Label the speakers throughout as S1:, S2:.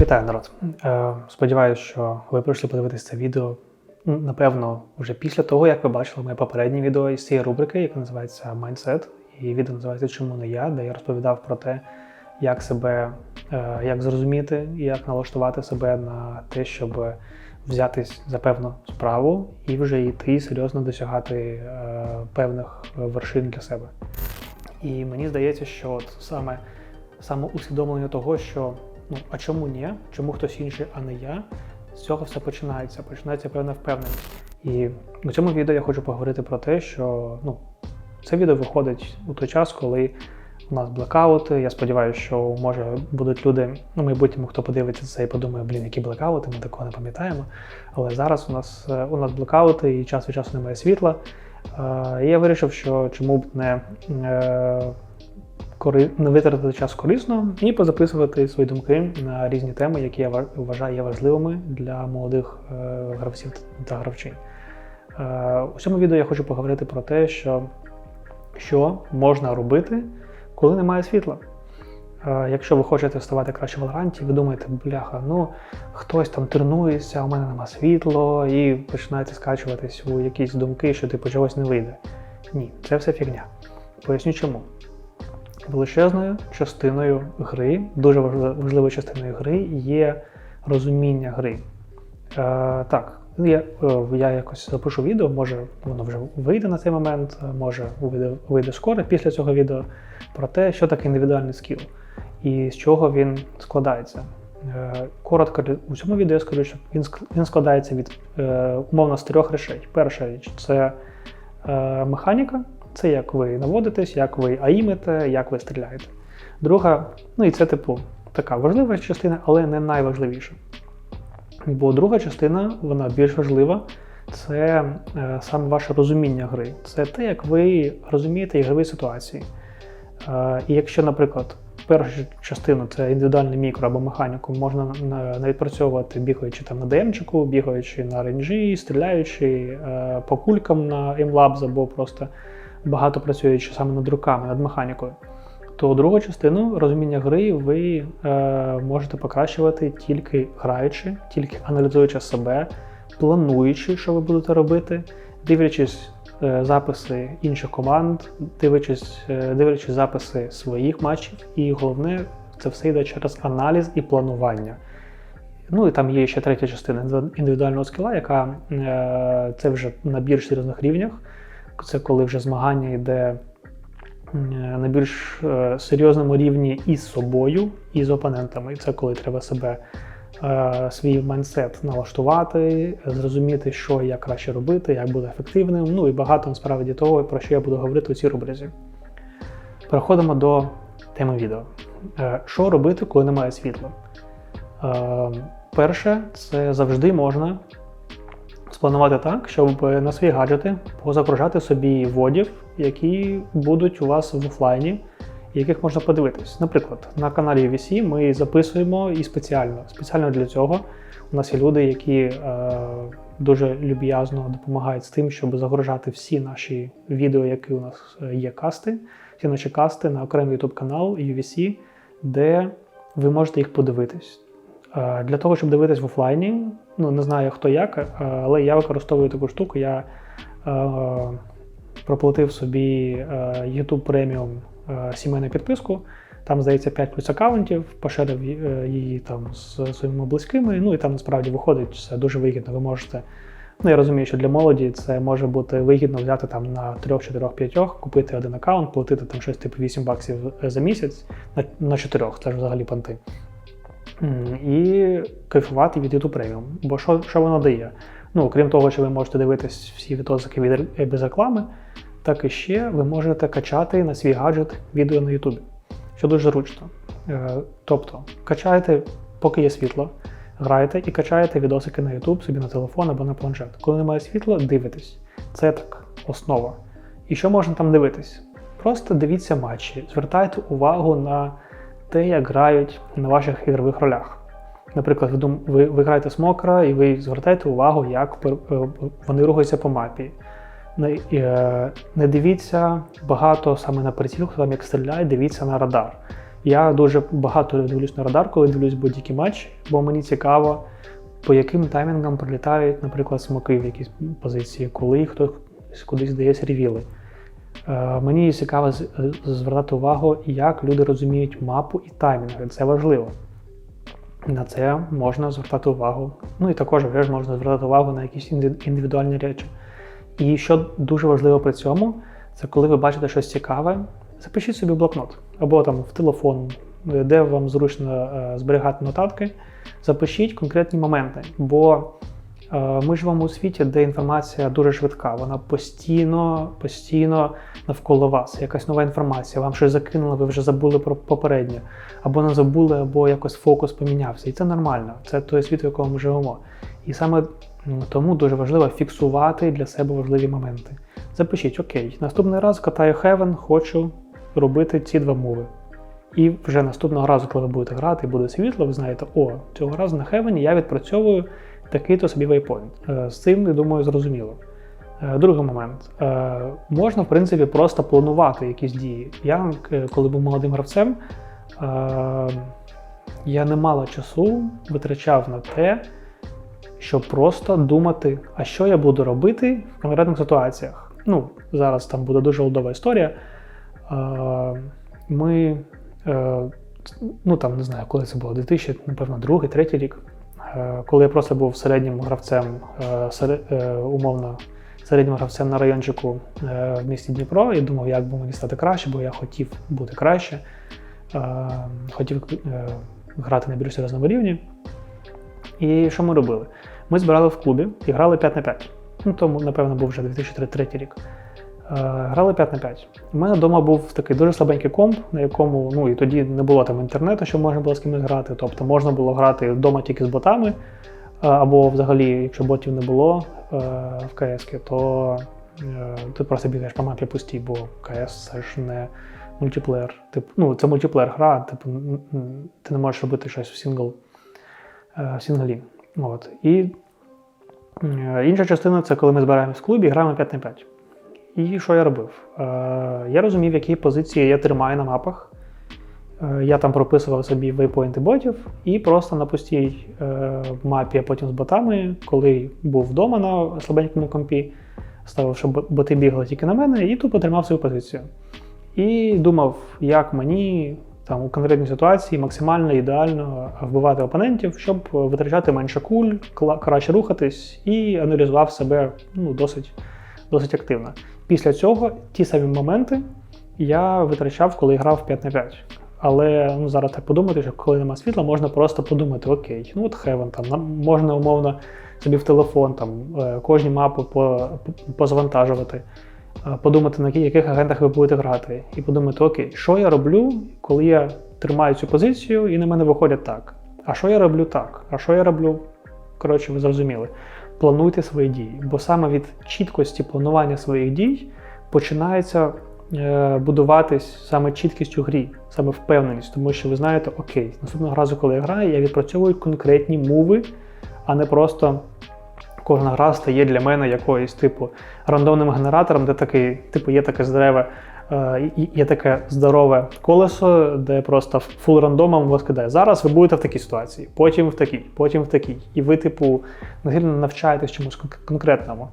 S1: Вітаю, народ. Е, Сподіваюся, що ви прийшли подивитися це відео. Напевно, вже після того, як ви бачили моє попереднє відео із цієї рубрики, яка називається Mindset. І відео називається Чому не я, де я розповідав про те, як себе, е, як зрозуміти, і як налаштувати себе на те, щоб взятись за певну справу і вже йти серйозно досягати е, певних вершин для себе. І мені здається, що от саме самоусвідомлення того, що ну а чому ні? Чому хтось інший, а не я? З цього все починається. Починається певна впевненість. І у цьому відео я хочу поговорити про те, що ну, це відео виходить у той час, коли у нас блекаути. Я сподіваюся, що може будуть люди ну, майбутньому, хто подивиться це і подумає, блін, які блекаути, ми такого не пам'ятаємо. Але зараз у нас е, у нас блекаути і час від часу немає світла. Е, І я вирішив, що чому б не е, кори... витратити час корисно і позаписувати свої думки на різні теми, які я вважаю є важливими для молодих е, гравців та гравчинь. Е, У цьому відео я хочу поговорити про те, що, що можна робити, коли немає світла. Е, Якщо ви хочете ставати краще в Валоранті, ви думаєте, бляха, ну хтось там тренується, у мене нема світло, і починаєте скачуватись у якісь думки, що типу чогось не вийде. Ні, це все фігня. Поясню чому величезною частиною гри, дуже важливою частиною гри є розуміння гри. Е, так, я, е, я якось запишу відео, може воно вже вийде на цей момент, е, може вийде, вийде скоро після цього відео про те, що таке індивідуальний скіл і з чого він складається. Е, Коротко у цьому відео я скажу, що він він складається від умовно з трьох речей. Перша річ це механіка, це як ви наводитесь, як ви аїмите, як ви стріляєте. Друга, ну і це типу така важлива частина, але не найважливіша. Бо друга частина, вона більш важлива, це е, саме ваше розуміння гри. Це те, як ви розумієте ігрові ситуації. Е, і якщо, наприклад, першу частину це індивідуальний мікро або механіку, можна на- навідпрацьовувати, бігаючи там на ДМчику, бігаючи на ренджі, стріляючи е, по кулькам на MLabs або просто багато працюючи саме над руками, над механікою, то другу частину розуміння гри ви е, можете покращувати тільки граючи, тільки аналізуючи себе, плануючи, що ви будете робити, дивлячись е, записи інших команд, дивлячись, е, дивлячись записи своїх матчів, і головне, це все йде через аналіз і планування. Ну і там є ще третя частина індивідуального скіла, яка е, це вже на більш серйозних рівнях. Це коли вже змагання йде на більш е, серйозному рівні із собою, і з опонентами. І це коли треба себе е, свій майндсет налаштувати, зрозуміти, що як краще робити, як бути ефективним. Ну і багато насправді того, про що я буду говорити у цій рубризі. Переходимо до теми відео. Е, Що робити, коли немає світла? Перше, це завжди можна спланувати так, щоб на свої гаджети позагружати собі водів, які будуть у вас в офлайні, яких можна подивитись. Наприклад, на каналі UVC ми записуємо і спеціально. Спеціально для цього у нас є люди, які е, дуже люб'язно допомагають з тим, щоб загружати всі наші відео, які у нас е, є касти, всі наші касти на окремий YouTube канал UVC, де ви можете їх подивитись. Для того, щоб дивитись в офлайні, ну не знаю хто як, але я використовую таку штуку. Я проплатив собі YouTube Premium сімейну підписку. Там, здається, 5 плюс аккаунтів, поширив е, її там з своїми близькими. Ну і там насправді виходить все дуже вигідно. Ви можете. Ну, я розумію, що для молоді це може бути вигідно взяти там на 3, 4, 5, купити один аккаунт, платити там щось типу 8 баксів за місяць на, на 4, це ж взагалі панти. І кайфувати від YouTube Premium. Бо що, що воно дає? Ну, окрім того, що ви можете дивитись всі відосики від без реклами, так і ще ви можете качати на свій гаджет відео на YouTube, що дуже зручно. Е, Тобто, качаєте, поки є світло, граєте і качаєте відосики на YouTube собі на телефон або на планшет. Коли немає світла, дивитесь. Це так, основа. І що можна там дивитись? Просто дивіться матчі, звертайте увагу на те, як грають на ваших ігрових ролях. Наприклад, ви, ви, ви граєте смокера і ви звертаєте увагу, як е, вони рухаються по мапі. Не, е, не дивіться багато саме на прицілку, там як стріляють, дивіться на радар. Я дуже багато дивлюсь на радар, коли дивлюсь будь-який матч, бо мені цікаво, по яким таймінгам прилітають, наприклад, смоки в якійсь позиції, коли хтось кудись дає ревіли. Е, Мені цікаво звертати увагу, як люди розуміють мапу і таймінги. Це важливо. На це можна звертати увагу. Ну і також вже ж можна звертати увагу на якісь індивідуальні речі. І що дуже важливо при цьому, це коли ви бачите щось цікаве, запишіть собі блокнот або там в телефон, де вам зручно е, зберігати нотатки. Запишіть конкретні моменти, бо ми живемо у світі, де інформація дуже швидка. Вона постійно, постійно навколо вас. Якась нова інформація, вам щось закинули, ви вже забули про попереднє, або не забули, або якось фокус помінявся. І це нормально. Це той світ, в якому ми живемо. І саме тому дуже важливо фіксувати для себе важливі моменти. Запишіть, окей, наступний раз катаю Heaven, хочу робити ці два мови. І вже наступного разу, коли ви будете грати буде світло, ви знаєте, о, цього разу на Heaven я відпрацьовую такий-то собі вейпоінт. З цим, я думаю, зрозуміло. Е, Другий момент. Е, Можна, в принципі, просто планувати якісь дії. Я, е, коли був молодим гравцем, я немало часу витрачав на те, щоб просто думати, а що я буду робити в конкретних ситуаціях. Ну, зараз там буде дуже олдова історія. Ми, ну там не знаю, коли це було, 2000, напевно, другий, третій рік. Е, Коли я просто був середнім гравцем, е, е, умовно, середнім гравцем на райончику в місті Дніпро, і думав, як би мені стати краще, бо я хотів бути краще. Хотів грати на більш серйозному рівні. І що ми робили? Ми збирали в клубі і грали 5 на 5. Ну, тому, напевно, був вже 2003 рік. Е, Грали 5 на 5. У мене вдома був такий дуже слабенький комп, на якому ну і тоді не було там інтернету, щоб можна було з кимось грати. Тобто можна було грати вдома тільки з ботами, е, або взагалі, якщо ботів не було е, в КС, то ти просто бігаєш по мапі пустій, бо КС це ж не мультиплеєр. Типу, ну, це мультиплеєр гра, типу, ти не можеш робити щось в сингл, в синглі. От. І інша частина це коли ми збираємось в клубі і граємо 5 на 5. І що я робив? Е, я розумів, які позиції я тримаю на мапах. Е, я там прописував собі вейпоінти ботів і просто на пустій е, мапі, а потім з ботами, коли був вдома на слабенькому компі, ставив, щоб боти бігали тільки на мене, і тупо тримав свою позицію. І думав, як мені там у конкретній ситуації максимально ідеально вбивати опонентів, щоб витрачати менше куль, краще рухатись і аналізував себе ну, досить, досить активно. Після цього ті самі моменти я витрачав, коли грав 5 на 5. Але ну, зараз так подумати, що коли нема світла, можна просто подумати: окей, ну от Heaven, там нам можна умовно собі в телефон там е, кожні мапи по, е, подумати, на яких агентах ви будете грати, і подумати, окей, що я роблю, коли я тримаю цю позицію, і на мене виходять так. А що я роблю так? А що я роблю? Коротше, ви зрозуміли. Плануйте свої дії, бо саме від чіткості планування своїх дій починається е, будуватись саме чіткість у грі, саме впевненість, тому що ви знаєте, окей, наступного разу, коли я граю, я відпрацьовую конкретні мови, а не просто кожна гра стає для мене якоюсь типу рандомним генератором, де такий, типу, є таке е, і- є таке здорове колесо, де просто фул рандомом вас кидає. Зараз ви будете в такій ситуації, потім в такій, потім в такій. І ви, типу, насильно навчаєтесь чомусь конкретному.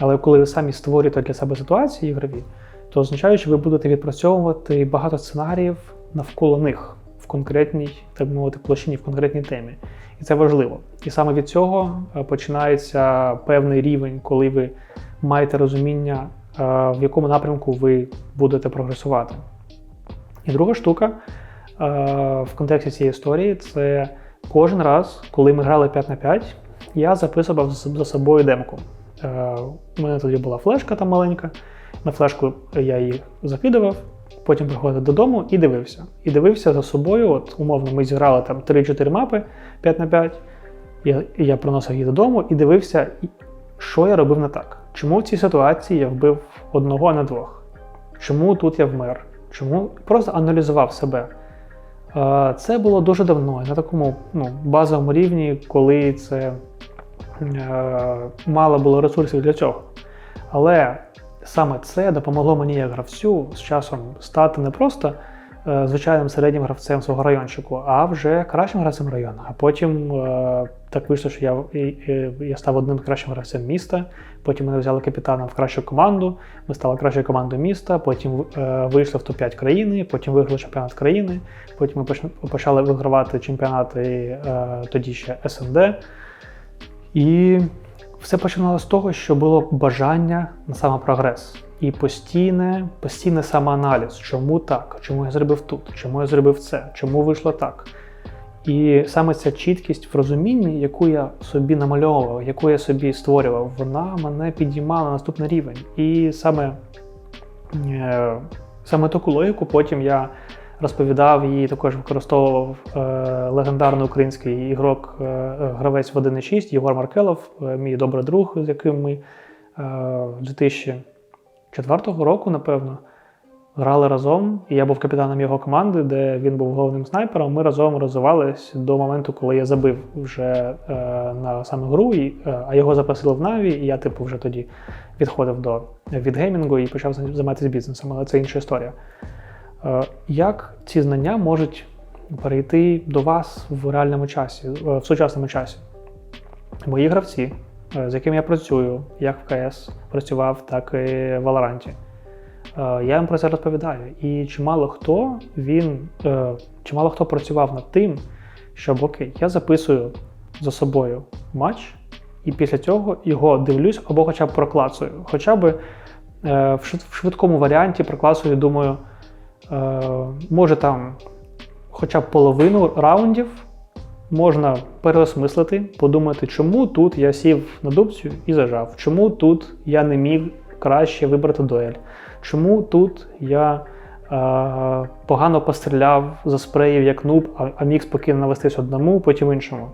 S1: Але коли ви самі створюєте для себе ситуації ігрові, то означає, що ви будете відпрацьовувати багато сценаріїв навколо них в конкретній, так мовити, площині, в конкретній темі. І це важливо. І саме від цього е, починається певний рівень, коли ви маєте розуміння, е, в якому напрямку ви будете прогресувати. І друга штука е, в контексті цієї історії це кожен раз, коли ми грали 5 на 5, я записував за за собою демку. Е, У мене тоді була флешка там маленька. На флешку я її закидував, потім приходив додому і дивився. І дивився за собою. От, умовно, ми зіграли там 3-4 мапи 5 на 5. Я, я приносив її додому і дивився, що я робив не так. Чому в цій ситуації я вбив одного, а не двох? Чому тут я вмер? Чому просто аналізував себе? Е, Це було дуже давно, на такому ну, базовому рівні, коли це е, мало було ресурсів для цього. Але саме це допомогло мені як гравцю з часом стати не просто звичайним середнім гравцем свого райончику, а вже кращим гравцем району. А потім е, так вийшло, що я, я став одним кращим гравцем міста. Потім мене взяли капітана в кращу команду. Ми стали кращою командою міста. Потім е, вийшли в топ-5 країни, потім виграли чемпіонат країни. Потім ми почали вигравати чемпіонати е, тоді ще СНД. І все починалося з того, що було бажання на самопрогрес. І постійне, постійне самоаналіз, чому так, чому я зробив тут, чому я зробив це, чому вийшло так. І саме ця чіткість в розумінні, яку я собі намальовував, яку я собі створював, вона мене підіймала на наступний рівень. І саме е, саме таку логіку потім я розповідав і також використовував е, легендарний український ігрок, е, гравець в 1.6 Єгор Маркелов, мій добрий друг, з яким ми в 2000 четвертого року, напевно, грали разом. І я був капітаном його команди, де він був головним снайпером. Ми разом розвивались до моменту, коли я забив вже е, на саме гру, і, е, а його запросили в Наві, і я, типу, вже тоді відходив до від геймінгу і почав займатися бізнесом, але це інша історія. Е, як ці знання можуть перейти до вас в реальному часі, в сучасному часі? Мої гравці з якими я працюю, як в КС працював, так і в Валоранті. Е, Я їм про це розповідаю. І чимало хто він, е, чимало хто працював над тим, щоб окей, я записую за собою матч, і після цього його дивлюсь або хоча б проклацую. Хоча б е, в швидкому варіанті проклацую, думаю, е, може там хоча б половину раундів можна переосмислити, подумати, чому тут я сів на дубцю і зажав, чому тут я не міг краще вибрати дуель, чому тут я е, погано постріляв за спреїв як нуб, а, а міг спокійно навестись одному, потім іншому.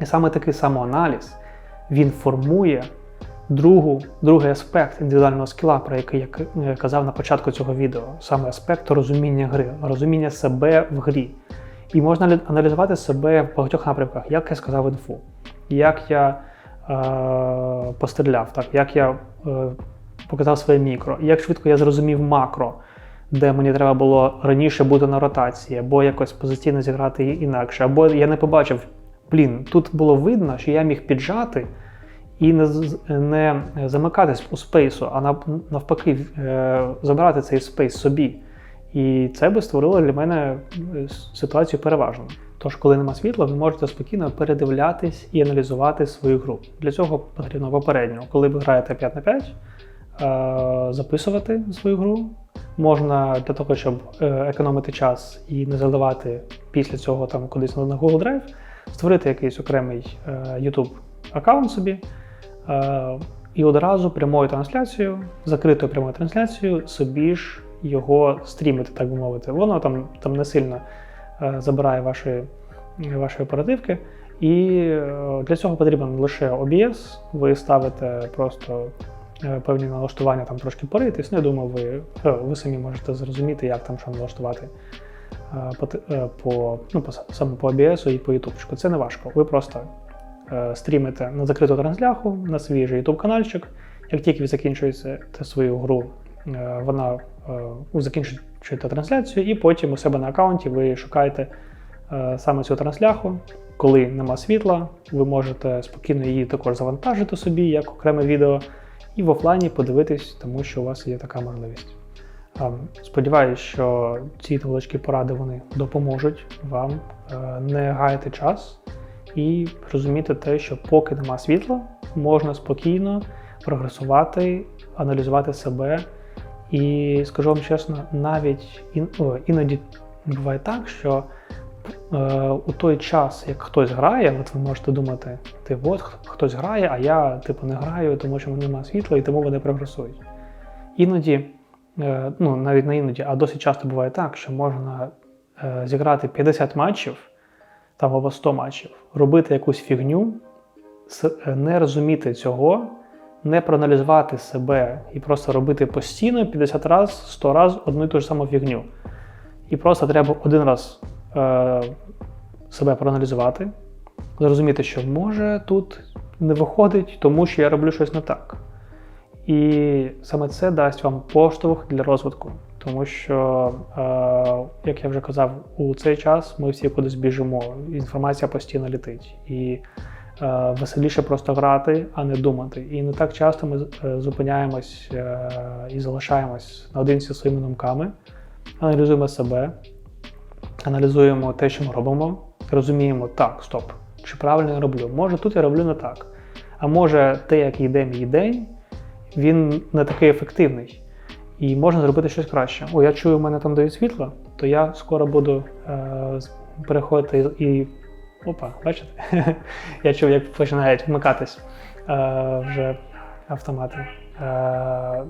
S1: І саме такий самоаналіз він формує другу, другий аспект індивідуального скіла, про який я е, казав на початку цього відео, саме аспект розуміння гри, розуміння себе в грі. І можна аналізувати себе в багатьох напрямках, як я сказав інфу, як я е, постріляв, так, як я е, показав своє мікро, як швидко я зрозумів макро, де мені треба було раніше бути на ротації, або якось позиційно зіграти інакше, або я не побачив, блін, тут було видно, що я міг піджати і не, не замикатись у спейсу, а навпаки е, забирати цей спейс собі. І це би створило для мене е, ситуацію переважно. Тож, коли нема світла, ви можете спокійно передивлятись і аналізувати свою гру. Для цього потрібно попередньо, коли ви граєте 5 на 5, е, записувати свою гру. Можна для того, щоб е, економити час і не заливати після цього там кудись на Google Drive, створити якийсь окремий YouTube аккаунт собі. І одразу прямою трансляцією, закритою прямою трансляцією, собі ж його стрімити, так би мовити. Воно там, там не сильно е, забирає ваші, ваші оперативки. І е, для цього потрібен лише OBS. Ви ставите просто е, певні налаштування, там трошки поритись. Ну, я думаю, ви, ви самі можете зрозуміти, як там що налаштувати по, ну, по, саме по OBS і по YouTube. Це не важко. Ви просто стрімите на закриту трансляху на свій же YouTube каналчик. Як тільки ви закінчуєте свою гру, вона е, закінчуєте трансляцію, і потім у себе на аккаунті ви шукаєте е, саме цю трансляху. Коли нема світла, ви можете спокійно її також завантажити собі як окреме відео і в офлайні подивитись, тому що у вас є така можливість. Сподіваюсь, що ці невеличкі поради вони допоможуть вам е, не гаяти час і розуміти те, що поки нема світла, можна спокійно прогресувати, аналізувати себе. І скажу вам чесно, навіть іноді буває так, що е, у той час, як хтось грає, от ви можете думати, ти от хтось грає, а я типу не граю, тому що мене немає світла і тому вони прогресують. Іноді, е, ну навіть не іноді, а досить часто буває так, що можна е, зіграти 50 матчів там або 100 матчів, робити якусь фігню, е, не розуміти цього, не проаналізувати себе і просто робити постійно 50 разів, 100 разів одну і ту ж саму фігню. І просто треба один раз е, себе проаналізувати, зрозуміти, що може тут не виходить, тому що я роблю щось не так. І саме це дасть вам поштовх для розвитку. Тому що, е, як я вже казав, у цей час ми всі кудись біжимо, інформація постійно літить. І веселіше просто грати, а не думати. І не так часто ми е, зупиняємось е, і залишаємось наодинці своїми думками, аналізуємо себе, аналізуємо те, що ми робимо, розуміємо, так, стоп, чи правильно я роблю. Може, тут я роблю не так. А може, те, як йде мій день, він не такий ефективний. І можна зробити щось краще. О, я чую, в мене там дають світло, то я скоро буду е, переходити і- Опа, бачите? я чув, як починають вмикатись е, вже автомати. Е,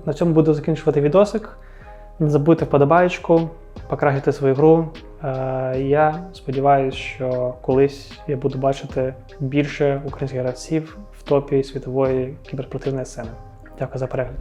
S1: на цьому буду закінчувати відосик. Не забудьте вподобаєчку, покращити свою гру. Е, я сподіваюся, що колись я буду бачити більше українських гравців в топі світової кіберспортивної сцени. Дякую за перегляд.